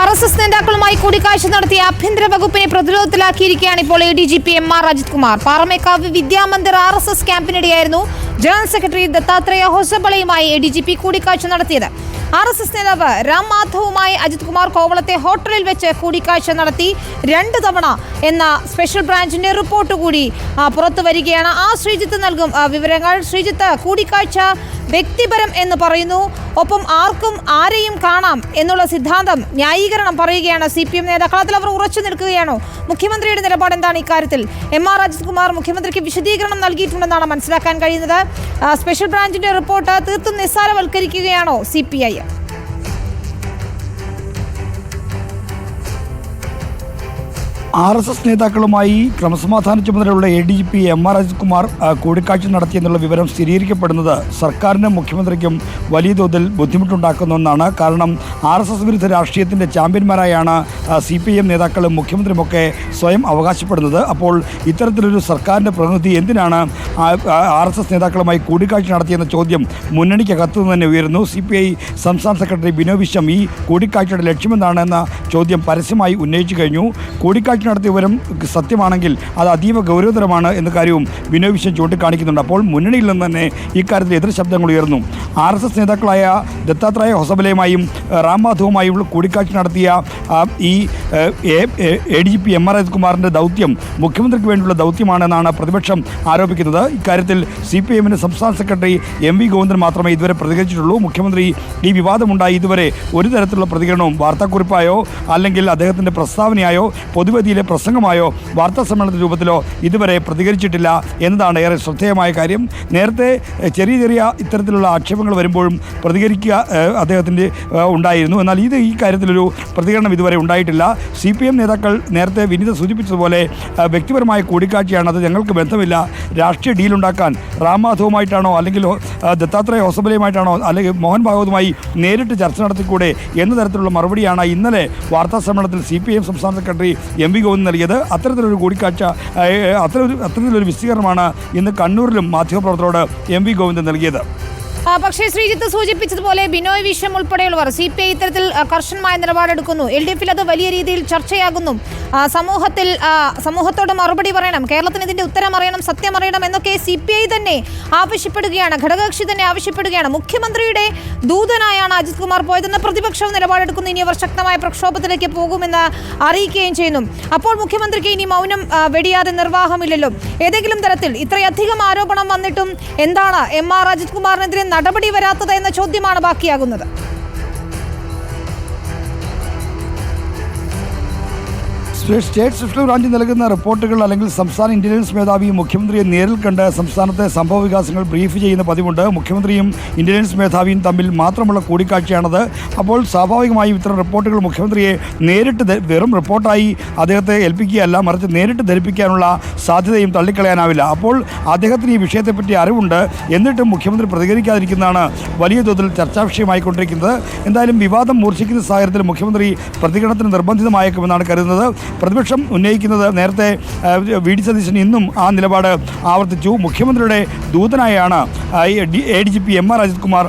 R S S നേതാക്കളുമായി കൂടിക്കാഴ്ച നടത്തിയ ആഭ്യന്തര വകുപ്പിനെ പ്രതിരോധത്തിലാക്കിയിരിക്കുകയാണ് ഇപ്പോൾ A D G P M R Ajith Kumar. Paramekkavu Vidyamandir R S S ക്യാമ്പിനിടെയായിരുന്നു general secretary Dattatreya ഹൊസബളയുമായി എ ഡി ജി പി കൂടിക്കാഴ്ച നടത്തിയത്. ആർ എസ് എസ് നേതാവ് രാം മാധവുമായി അജിത് കുമാർ കോവളത്തെ ഹോട്ടലിൽ വെച്ച് കൂടിക്കാഴ്ച നടത്തി രണ്ട് തവണ എന്ന സ്പെഷ്യൽ ബ്രാഞ്ചിന്റെ റിപ്പോർട്ട് കൂടി പുറത്തു വരികയാണ്. ആ ശ്രീജിത്ത് നൽകും വിവരങ്ങൾ. ശ്രീജിത്ത് കൂടിക്കാഴ്ച വ്യക്തിപരം എന്ന് പറയുന്നു. ഒപ്പം ആർക്കും ആരെയും കാണാം എന്നുള്ള സിദ്ധാന്തം ന്യായീകരണം പറയുകയാണ് സി പി എം നേതാക്കൾ. അതിൽ അവർ ഉറച്ചു നിൽക്കുകയാണോ? മുഖ്യമന്ത്രിയുടെ നിലപാട് എന്താണ് ഇക്കാര്യത്തിൽ എം ആർ അജിത് കുമാർ മുഖ്യമന്ത്രിക്ക് വിശദീകരണം നൽകിയിട്ടുണ്ടെന്നാണ് മനസ്സിലാക്കാൻ കഴിയുന്നത്. സ്പെഷ്യൽ ബ്രാഞ്ചിന്റെ റിപ്പോർട്ട് തീർത്തും നിസ്സാരവൽക്കരിക്കുകയാണോ C P I R S S നേതാക്കളുമായി ക്രമസമാധാന ചുമതലയുള്ള A D G P M R Ajithkumar കൂടിക്കാഴ്ച നടത്തിയെന്നുള്ള വിവരം സ്ഥിരീകരിക്കപ്പെടുന്നത് സർക്കാരിനും മുഖ്യമന്ത്രിക്കും വലിയ തോതിൽ ബുദ്ധിമുട്ടുണ്ടാക്കുന്ന ഒന്നാണ് കാരണം ആർ എസ് എസ് വിരുദ്ധ രാഷ്ട്രീയത്തിന്റെ ചാമ്പ്യന്മാരായാണ് സി പി എം നേതാക്കളും മുഖ്യമന്ത്രിയുമൊക്കെ സ്വയം അവകാശപ്പെടുന്നത്. അപ്പോൾ ഇത്തരത്തിലൊരു സർക്കാരിന്റെ പ്രതിനിധി എന്തിനാണ് ആർ എസ് എസ് നേതാക്കളുമായി കൂടിക്കാഴ്ച നടത്തിയെന്ന ചോദ്യം മുന്നണിക്കകത്തു തന്നെ ഉയരുന്നു. സി പി ഐ സംസ്ഥാന സെക്രട്ടറി ബിനോ വിശ്വം ഈ കൂടിക്കാഴ്ചയുടെ ലക്ഷ്യമെന്താണെന്ന ചോദ്യം പരസ്യമായി ഉന്നയിച്ചു കഴിഞ്ഞു. കൂടിക്കാഴ്ച നടത്തിയ വിവരം സത്യമാണെങ്കിൽ അത് അതീവ ഗൗരവതരമാണ് എന്ന കാര്യവും ബിനോയ് വിശ്വം ചൂണ്ടിക്കാണിക്കുന്നുണ്ട്. അപ്പോൾ മുന്നണിയിൽ നിന്ന് തന്നെ ഇക്കാര്യത്തിൽ എതിർ ശബ്ദങ്ങൾ ഉയർന്നു. ആർ എസ് എസ് നേതാക്കളായ ദത്താത്രേയ ഹൊസബലയുമായും റാം മാധവുമായും കൂടിക്കാഴ്ച നടത്തിയ ഈ A D G P M R Ajith കുമാറിന്റെ ദൗത്യം മുഖ്യമന്ത്രിക്ക് വേണ്ടിയുള്ള ദൗത്യമാണെന്നാണ് പ്രതിപക്ഷം ആരോപിക്കുന്നത്. ഇക്കാര്യത്തിൽ സി പി എമ്മിന്റെ സംസ്ഥാന സെക്രട്ടറി എം വി ഗോവിന്ദൻ മാത്രമേ ഇതുവരെ പ്രതികരിച്ചിട്ടുള്ളൂ. മുഖ്യമന്ത്രി ഈ വിവാദമുണ്ടായി. ഇതുവരെ ഒരു തരത്തിലുള്ള പ്രതികരണവും വാർത്താക്കുറിപ്പായോ അല്ലെങ്കിൽ അദ്ദേഹത്തിന്റെ പ്രസ്താവനയായോ പൊതുവേദിയിലെ പ്രസംഗമായോ വാർത്താ സമ്മേളന രൂപത്തിലോ ഇതുവരെ പ്രതികരിച്ചിട്ടില്ല എന്നതാണ് ഏറെ ശ്രദ്ധേയമായ കാര്യം. നേരത്തെ ചെറിയ ചെറിയ ഇത്തരത്തിലുള്ള ആക്ഷേപങ്ങൾ വരുമ്പോഴും പ്രതികരിക്കുക അദ്ദേഹത്തിന്റെ ഉണ്ടായിരുന്നു. എന്നാൽ ഇത് ഈ കാര്യത്തിലൊരു പ്രതികരണം ഇതുവരെ ഉണ്ടായിട്ടില്ല. സി പി എം നേതാക്കൾ നേരത്തെ വിനിത സൂചിപ്പിച്ചതുപോലെ വ്യക്തിപരമായ കൂടിക്കാഴ്ചയാണ് അത് ഞങ്ങൾക്ക് ബന്ധമില്ല. രാഷ്ട്രീയ ഡീലുണ്ടാക്കാൻ റാം മാധവുമായിട്ടാണോ അല്ലെങ്കിൽ ദത്താത്രേയ ഹോസബലയുമായിട്ടാണോ അല്ലെങ്കിൽ മോഹൻ ഭാഗവതുമായി നേരിട്ട് ചർച്ച നടത്തിക്കൂടെ എന്ന തരത്തിലുള്ള മറുപടിയാണ് ഇന്നലെ വാർത്താ സമ്മേളനത്തിൽ സി പി എം സംസ്ഥാന സെക്രട്ടറി എം വി ഗോവിന്ദ് നൽകിയത്. അത്തരത്തിലൊരു കൂടിക്കാഴ്ച ഏഹ്, അത്തരമൊരു അത്തരത്തിലൊരു വിശദീകരണമാണ് ഇന്ന് കണ്ണൂരിലും മാധ്യമപ്രവർത്തകരോട് എം വി ഗോവിന്ദൻ നൽകിയത്. പക്ഷേ ശ്രീജിത്ത് സൂചിപ്പിച്ചതുപോലെ ബിനോയ് വിശ്വം ഉൾപ്പെടെയുള്ളവർ സി പി ഐ ഇത്തരത്തിൽ കർശനമായ നിലപാടെടുക്കുന്നു. എൽ ഡി എഫിൽ അത് വലിയ രീതിയിൽ ചർച്ചയാകുന്നു. സമൂഹത്തിൽ സമൂഹത്തോട് മറുപടി പറയണം. കേരളത്തിന് ഇതിന്റെ ഉത്തരം അറിയണം സത്യം അറിയണം എന്നൊക്കെ സി പി ഐ തന്നെ ആവശ്യപ്പെടുകയാണ് ഘടകകക്ഷി തന്നെ ആവശ്യപ്പെടുകയാണ്. മുഖ്യമന്ത്രിയുടെ ദൂതനായാണ് അജിത് കുമാർ പോയതെന്ന് പ്രതിപക്ഷവും നിലപാടെടുക്കുന്നു. ഇനി അവർ ശക്തമായ പ്രക്ഷോഭത്തിലേക്ക് പോകുമെന്ന് അറിയിക്കുകയും ചെയ്യുന്നു. അപ്പോൾ മുഖ്യമന്ത്രിക്ക് ഇനി മൗനം വെടിയാതെ നിർവാഹമില്ലല്ലോ. ഏതെങ്കിലും തരത്തിൽ ഇത്രയധികം ആരോപണം വന്നിട്ടും എന്താണ് എം ആർ അജിത് കുമാറിനെതിരെ നടപടി വരാത്തത് എന്ന ചോദ്യമാണ് ബാക്കിയാകുന്നത്. സ്റ്റേറ്റ് സ്പെഷ്യൽ ബ്രാഞ്ച് നൽകുന്ന റിപ്പോർട്ടുകൾ അല്ലെങ്കിൽ സംസ്ഥാന ഇന്റലിജൻസ് മേധാവി മുഖ്യമന്ത്രിയെ നേരിൽ കണ്ട് സംസ്ഥാനത്തെ സംഭവ വികാസങ്ങൾ ബ്രീഫ് ചെയ്യുന്ന പതിവുണ്ട്. മുഖ്യമന്ത്രിയും ഇന്റലിജൻസ് മേധാവിയും തമ്മിൽ മാത്രമുള്ള കൂടിക്കാഴ്ചയാണത്. അപ്പോൾ സ്വാഭാവികമായും ഇത്തരം റിപ്പോർട്ടുകൾ മുഖ്യമന്ത്രിയെ നേരിട്ട് വെറും റിപ്പോർട്ടായി അദ്ദേഹത്തെ ഏൽപ്പിക്കുകയല്ല മറിച്ച് നേരിട്ട് ധരിപ്പിക്കാനുള്ള സാധ്യതയും തള്ളിക്കളയാനാവില്ല. അപ്പോൾ അദ്ദേഹത്തിന് ഈ വിഷയത്തെപ്പറ്റി അറിവുണ്ട്. എന്നിട്ടും മുഖ്യമന്ത്രി പ്രതികരിക്കാതിരിക്കുന്നതാണ് വലിയ തോതിൽ ചർച്ചാ വിഷയമായിക്കൊണ്ടിരിക്കുന്നത് എന്തായാലും വിവാദം മൂർച്ഛിക്കുന്ന സാഹചര്യത്തിൽ മുഖ്യമന്ത്രി പ്രതികരണത്തിന് നിർബന്ധിതമായേക്കുമെന്നാണ് കരുതുന്നത്. പ്രതിപക്ഷം ഉന്നയിക്കുന്നത് നേരത്തെ വി ഡി സതീശൻ ഇന്നും ആ നിലപാട് ആവർത്തിച്ചു. മുഖ്യമന്ത്രിയുടെ ദൂതനായാണ് A D G P M R Ajith Kumar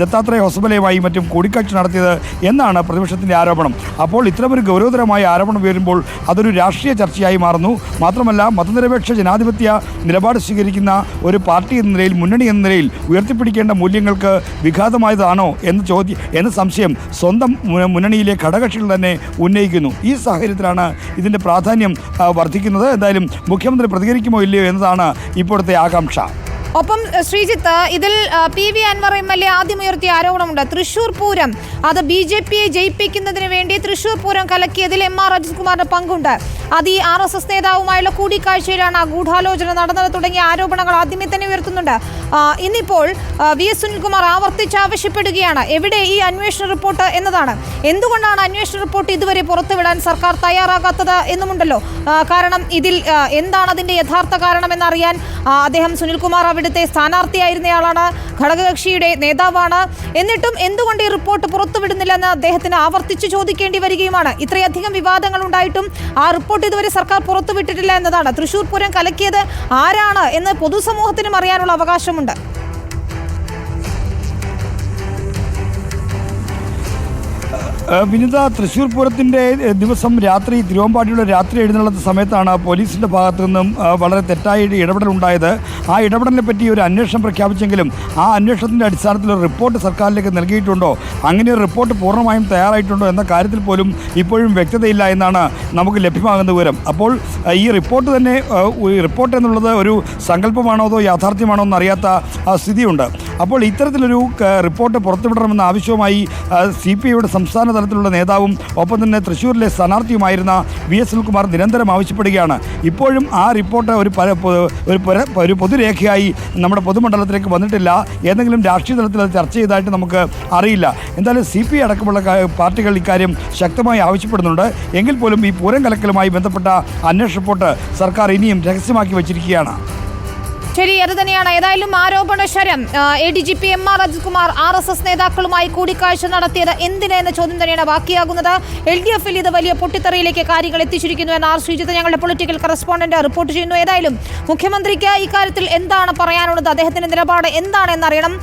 Dattatreya ഹൊസബലയുമായി മറ്റും കൂടിക്കാഴ്ച നടത്തിയത് എന്നാണ് പ്രതിപക്ഷത്തിന്റെ ആരോപണം. അപ്പോൾ ഇത്തരമൊരു ഗൗരവതരമായ ആരോപണം ഉയരുമ്പോൾ അതൊരു രാഷ്ട്രീയ ചർച്ചയായി മാറുന്നു. മാത്രമല്ല മതനിരപേക്ഷ ജനാധിപത്യ നിലപാട് സ്വീകരിക്കുന്ന ഒരു പാർട്ടി എന്ന നിലയിൽ മുന്നണി എന്ന നിലയിൽ ഉയർത്തിപ്പിടിക്കേണ്ട മൂല്യങ്ങൾക്ക് വിഘാതമായതാണോ എന്ന ചോദ്യം എന്ന സംശയം സ്വന്തം മുന്നണിയിലെ ഘടകക്ഷികൾ തന്നെ ഉന്നയിക്കുന്നു. ഈ സാഹചര്യത്തിലാണ് ഇതിന്റെ പ്രാധാന്യം വർദ്ധിക്കുന്നത്. എന്തായാലും മുഖ്യമന്ത്രി പ്രതികരിക്കുമോ ഇല്ലയോ എന്നതാണ് ഇപ്പോഴത്തെ ആകാംക്ഷ. ഒപ്പം ശ്രീജിത്ത് ഇതിൽ P V Anvar M L A ആദ്യം ഉയർത്തിയ ആരോപണമുണ്ട്. തൃശൂർ പൂരം അത് ബി ജെ പിയെ ജയിപ്പിക്കുന്നതിന് വേണ്ടി തൃശൂർ പൂരം കലക്കിയതിൽ എം ആർ അജിത് കുമാറിന്റെ പങ്കുണ്ട്. അത് ആർ എസ് എസ് നേതാവുമായുള്ള കൂടിക്കാഴ്ചയിലാണ് ഗൂഢാലോചന നടന്നത് തുടങ്ങിയ ആരോപണങ്ങൾ ആദ്യമേ തന്നെ ഉയർത്തുന്നുണ്ട്. ഇന്നിപ്പോൾ വി എസ് സുനിൽകുമാർ ആവർത്തിച്ച് ആവശ്യപ്പെടുകയാണ്. എവിടെ ഈ അന്വേഷണ റിപ്പോർട്ട് എന്നതാണ്. എന്തുകൊണ്ടാണ് അന്വേഷണ റിപ്പോർട്ട് ഇതുവരെ പുറത്തുവിടാൻ സർക്കാർ തയ്യാറാകാത്തത് എന്നുമുണ്ടല്ലോ. കാരണം ഇതിൽ എന്താണ് അതിന്റെ യഥാർത്ഥ കാരണം എന്നറിയാൻ ആ, അദ്ദേഹം സുനിൽകുമാർ അവിടുത്തെ സ്ഥാനാർത്ഥിയായിരുന്നയാളാണ് ഘടകകക്ഷിയുടെ നേതാവാണ്. എന്നിട്ടും എന്തുകൊണ്ട് ഈ റിപ്പോർട്ട് പുറത്തുവിടുന്നില്ലെന്ന് അദ്ദേഹത്തിന് ആവർത്തിച്ച് ചോദിക്കേണ്ടി വരികയുമാണ്. ഇത്രയധികം വിവാദങ്ങൾ ഉണ്ടായിട്ടും ആ റിപ്പോർട്ട് ഇതുവരെ സർക്കാർ പുറത്തുവിട്ടിട്ടില്ല എന്നതാണ്. തൃശൂർ പൂരം കലക്കിയത് ആരാണ് എന്ന് പൊതുസമൂഹത്തിനും അറിയാനുള്ള അവകാശമുണ്ട്. വിനിത തൃശ്ശൂർ പൂരത്തിന്റെ ദിവസം രാത്രി തിരുവമ്പാടിയുടെ രാത്രി എഴുന്നള്ളത്ത സമയത്താണ് പോലീസിന്റെ ഭാഗത്തു നിന്നും വളരെ തെറ്റായ ഇടപെടൽ ഉണ്ടായത്. ആ ഇടപെടലിനെ പറ്റി ഒരു അന്വേഷണം പ്രഖ്യാപിച്ചെങ്കിലും ആ അന്വേഷണത്തിന്റെ അടിസ്ഥാനത്തിൽ ഒരു റിപ്പോർട്ട് സർക്കാരിലേക്ക് നൽകിയിട്ടുണ്ടോ? അങ്ങനെ ഒരു റിപ്പോർട്ട് പൂർണമായും തയ്യാറായിട്ടുണ്ടോ എന്ന കാര്യത്തിൽ പോലും ഇപ്പോഴും വ്യക്തതയില്ല എന്നാണ് നമുക്ക് ലഭ്യമാകുന്ന വിവരം. അപ്പോൾ ഈ റിപ്പോർട്ട് തന്നെ റിപ്പോർട്ട് എന്നുള്ളത് ഒരു സങ്കല്പമാണോ അതോ യാഥാർത്ഥ്യമാണോ എന്നറിയാത്ത സ്ഥിതിയുണ്ട്. അപ്പോൾ ഇത്തരത്തിലൊരു റിപ്പോർട്ട് പുറത്തുവിടണമെന്ന ആവശ്യവുമായി സി പി ഐയുടെ സംസ്ഥാന തലത്തിലുള്ള നേതാവും ഒപ്പം തന്നെ തൃശ്ശൂരിലെ സ്ഥാനാർത്ഥിയുമായിരുന്ന വി എസ് സുനിൽകുമാർ നിരന്തരം ആവശ്യപ്പെടുകയാണ്. ഇപ്പോഴും ആ റിപ്പോർട്ട് ഒരു ഒരു പൊതുരേഖയായി നമ്മുടെ പൊതുമണ്ഡലത്തിലേക്ക് വന്നിട്ടില്ല. ഏതെങ്കിലും രാഷ്ട്രീയ തലത്തിൽ അത് ചർച്ച ചെയ്തതായിട്ട് നമുക്ക് അറിയില്ല. എന്തായാലും സി പി ഐ അടക്കമുള്ള പാർട്ടികൾ ഇക്കാര്യം ശക്തമായി ആവശ്യപ്പെടുന്നുണ്ട്. എങ്കിൽ പോലും ഈ പൂരം കലക്കലുമായി ബന്ധപ്പെട്ട അന്വേഷണ റിപ്പോർട്ട് സർക്കാർ ഇനിയും രഹസ്യമാക്കി വച്ചിരിക്കുകയാണ്. ശരി അത് തന്നെയാണ്. ഏതായാലും ആരോപണ ശരം A D G P M R Ajithkumar R S S നേതാക്കളുമായി കൂടിക്കാഴ്ച നടത്തിയത് എന്തിനെന്ന ചോദ്യം തന്നെയാണ് ബാക്കിയാകുന്നത്. എൽ ഡി എഫിൽ ഇത് വലിയ പൊട്ടിത്തെറിയിലേക്ക് കാര്യങ്ങൾ എത്തിച്ചിരിക്കുന്നു എന്ന് ആർ ശ്രീജിത്ത് ഞങ്ങളുടെ പൊളിറ്റിക്കൽ കറസ്പോണ്ടന്റ് റിപ്പോർട്ട് ചെയ്യുന്നു. ഏതായാലും മുഖ്യമന്ത്രിക്ക് ഇക്കാര്യത്തിൽ എന്താണ് പറയാനുള്ളത്? അദ്ദേഹത്തിന്റെ നിലപാട് എന്താണ് എന്നറിയണം